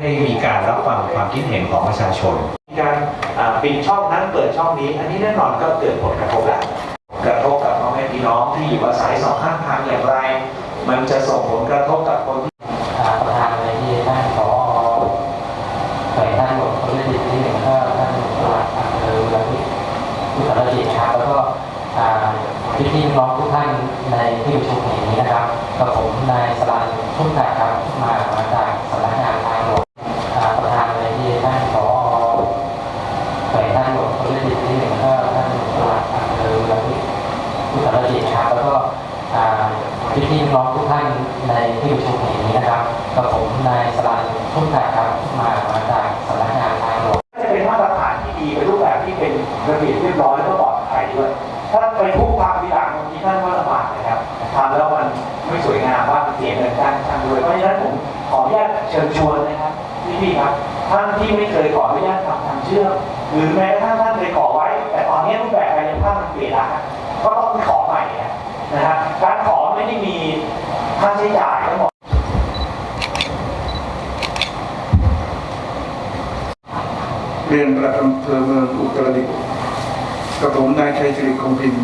ให้มีการรับฟังความคิดเห็นของประชาชน การอ่าปิดช่องนั้นเปิดช่องนี้ อันนี้แน่นอนก็เกิดผลกระทบแหล้วกระทบกับพ่อแม่พี่น้องที่อยู่อาศัยสองข้างทางอย่างไร มันจะส่งผลกระทบกับคนที่ประธานในที่ท่านขอไปท่านหลวงคนที่ที่หนึ่งก็ท่านปลัดอำเภอละวิพุทธรจิตครับแล้วก็พี่พี่น้องทุกท่านในที่ประชุมแห่งนี้นะครับกับผมนายสลันทุ่งตาครับมามาจากสำนักงานทางหลวงอ่าประธานในที่ท่านขอไปท่านหลวงคนที่ที่หนึ่งก็ท่านปลัดอำเภอละวิ พุทธรจิตครับแล้วก็อ่พี่พี่น้องทุกท่านในที่ประชุมแห่งนี้นะครับกับผมนายสลันทุ่งตาครับมามาจากสำนักงานทางหลวงจะเป็นมาตรฐานที่ดีเป็นรูปแบบที่เป็นระเบียบเรียบร้อยแล้วก็ปลอดภัยด้วย ถ้าไปทุกทางทีหลังบางทีท่านก็ลำบากนะครับทำแล้วมันไม่สวยงามว่าเสียเงินการทางด้วยเพราะฉะนั้นผมขออนุญาตเชิญชวนนะครับพี่พี่ครับท่านที่ไม่เคยขออนุญาตทำทางเชื่อมหรือแม้กระทั่งท่านเคยขอไว้ แต่ตอนนี้รูปแบบการยังภาพมันเปลี่ยนแล้ว ก็ต้องไปขอใหม่นะฮะการขอไม่ได้มีค่าใช้จ่ายทั้งหมดเรียนประอำเภอเมืองอุตรดิตถ์กับผมนายชัยสิริคงพิน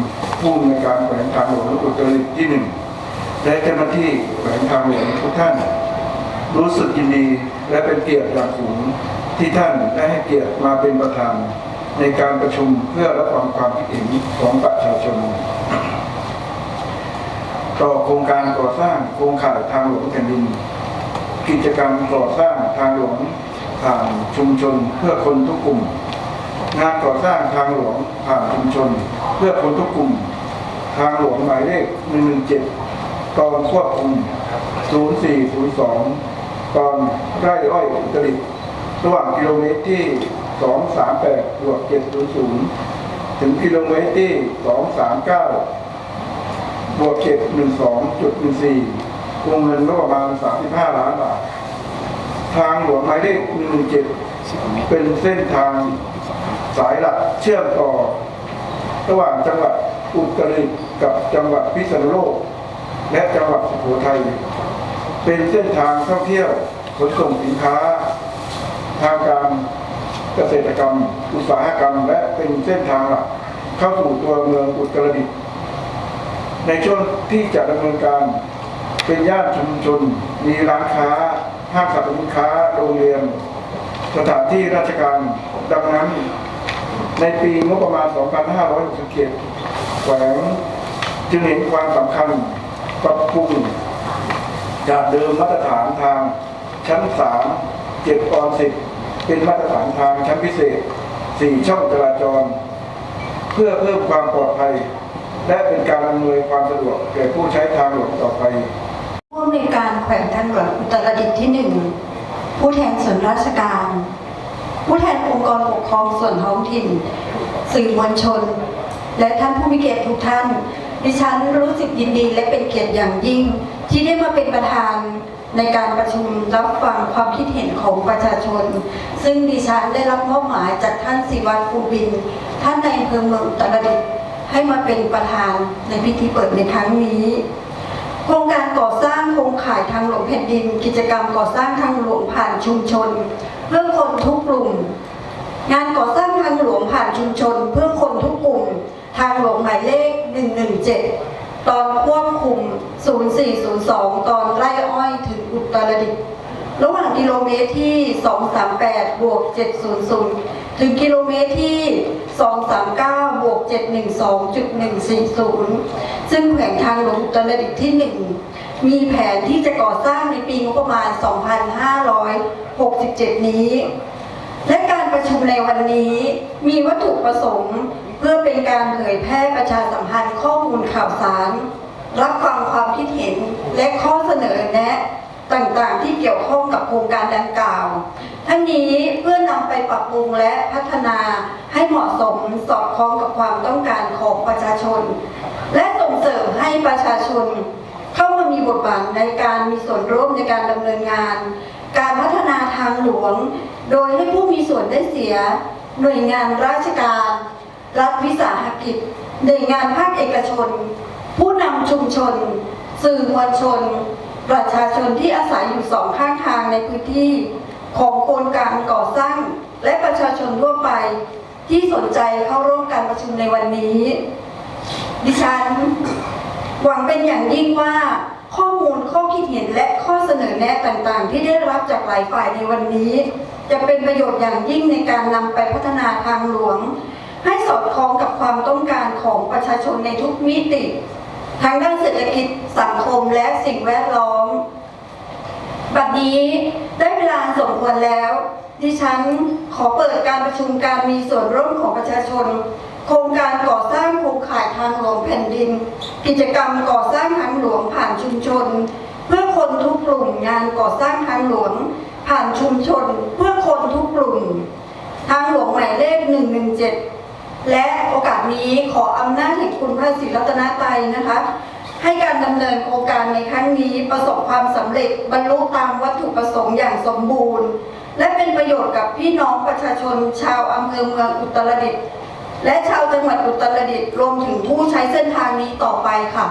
ผู้อำนวยการแขวงทางหลวงอุตรดิตถ์ที่หนึ่งและเจ้าหน้าที่แขวงทางหลวงทุกท่าน รู้สึกยินดีและเป็นเกียรติอย่างสูงที่ท่านได้ให้เกียรติมาเป็นประธาน ในการประชุมเพื่อรับฟังความคิดเห็นของประชาชน ต่อโครงการก่อสร้างโครงข่ายทางหลวงแผ่นดิน กิจกรรมก่อสร้างทางหลวงผ่านชุมชนเพื่อคนทุกกลุ่ม งานก่อสร้างทางหลวงผ่านชุมชน เพื่อคนทุกกลุ่ม ทางหลวงหมายเลข 117 ตอนควบคุม 0402 ตอนไร่อ้อยอุตริตระหว่างกิโลเมตรที่ 238บวก700 ถึงกิโลเมตรที่ 239บวกเจ็ดหนึ่งสองจุดหนึ่งสี่วงเงินก็ประมาณสามสิบห้าล้านบาท ทางหลวงหมายเลขหนึ่งเจ็ดเป็นเส้นทางสายหลักเชื่อมต่อ ระหว่างจังหวัดอุตรดิตถ์กับจังหวัดพิษณุโลก และจังหวัดสุโขทัยเป็นเส้นทางท่องเที่ยวขนส่งสินค้า ทางการ เกษตรกรรม อุตสาหกรรม และเป็นเส้นทางหลักเข้าสู่ตัวเมืองอุตรดิตถ์ในช่วงที่จะดำเนินการเป็นย่านชุมชน มีร้านค้า ห้างสรรพสินค้า โรงเรียน สถานที่ราชการ ดังนั้น ในปีงบประมาณ 2567แขวงจึงเห็นความสำคัญปรับปรุงจากเดิมมาตรฐานทางชั้น 3 7ออน10 เป็นมาตรฐานทางชั้นพิเศษ 4 ช่องจราจร เพื่อเพิ่มความปลอดภัย และเป็นการอำนวยความสะดวกแก่ผู้ใช้ทางหลวงต่อไปผู้อำนวยการแขวงทางหลวงอุตรดิตถ์ที่หนึ่งผู้แทนส่วนราชการ ผู้แทนองค์กรปกครองส่วนท้องถิ่น สื่อมวลชน และท่านผู้มีเกียรติทุกท่าน ดิฉันรู้สึกยินดีและเป็นเกียรติอย่างยิ่ง ที่ได้มาเป็นประธาน ในการประชุมรับฟังความคิดเห็นของประชาชน ซึ่งดิฉันได้รับมอบหมายจากท่านศิวัตรภูบิน ท่านในอำเภอเมืองตรดิตให้มาเป็นประธานในพิธีเปิดในครั้งนี้โครงการก่อสร้างโครงข่ายทางหลวงแผ่นดิน กิจกรรมก่อสร้างทางหลวงผ่านชุมชน เพื่อคนทุกกลุ่ม งานก่อสร้างทางหลวงผ่านชุมชน เพื่อคนทุกกลุ่ม ทางหลวงหมายเลข 117 ตอนควบคุม 0402 ตอนไร่อ้อยถึง อุตรดิตถ์ระหว่างกิโลเมตรที่ 238 บวก 700 ถึงกิโลเมตรที่ 239 บวก 712.140 ซึ่งแขวงทางหลวงอุตรดิตถ์ที่ 1 มีแผนที่จะก่อสร้างในปีงบประมาณ 2567 นี้ และการประชุมในวันนี้มีวัตถุประสงค์ เพื่อเป็นการเผยแพร่ประชาสัมพันธ์ข้อมูลข่าวสาร รับฟังความคิดเห็นและข้อเสนอแนะ ต่างๆ ที่เกี่ยวข้องกับโครงการดังกล่าว ทั้งนี้เพื่อนำไปปรับปรุงและพัฒนาให้เหมาะสมสอดคล้องกับความต้องการของประชาชน และส่งเสริมให้ประชาชน เข้ามามีบทบาทในการมีส่วนร่วมในการดำเนินงาน การพัฒนาทางหลวง โดยให้ผู้มีส่วนได้เสีย หน่วยงานราชการ รัฐวิสาหกิจหน่วยงานภาคเอกชน ผู้นำชุมชน สื่อมวลชน ประชาชนที่อาศัยอยู่สองข้างทางในพื้นที่ของโครงการก่อสร้าง และประชาชนทั่วไปที่สนใจเข้าร่วมการประชุมในวันนี้ ดิฉัน หวังเป็นอย่างยิ่งว่าข้อมูลข้อคิดเห็นและข้อเสนอแนะต่างๆ ที่ได้รับจากหลายฝ่ายในวันนี้ จะเป็นประโยชน์อย่างยิ่งในการนำไปพัฒนาทางหลวง ให้สอดคล้องกับความต้องการของประชาชนในทุกมิติ ทั้งด้านเศรษฐกิจสังคมและสิ่งแวดล้อม บัดนี้ได้เวลาสมควรแล้ว ดิฉันขอเปิดการประชุมการมีส่วนร่วมของประชาชน โครงการก่อสร้างโครงข่ายทางหลวงแผ่นดิน กิจกรรมก่อสร้างทางหลวงผ่านชุมชน เพื่อคนทุกกลุ่มงานก่อสร้างทางหลวงผ่านชุมชน เพื่อคนทุกกลุ่ม ทางหลวงหมายเลข 117 และโอกาสนี้ขออำนาจแห่งคุณพระศรีรัตนตรัยนะคะ ให้การดำเนินโครงการในครั้งนี้ประสบความสำเร็จบรรลุตามวัตถุประสงค์อย่างสมบูรณ์ และเป็นประโยชน์กับพี่น้องประชาชน ชาวอำเภอเมืองอุตรดิตถ์และชาวจังหวัดอุตรดิตถ์รวมถึงผู้ใช้เส้นทางนี้ต่อไปค่ะ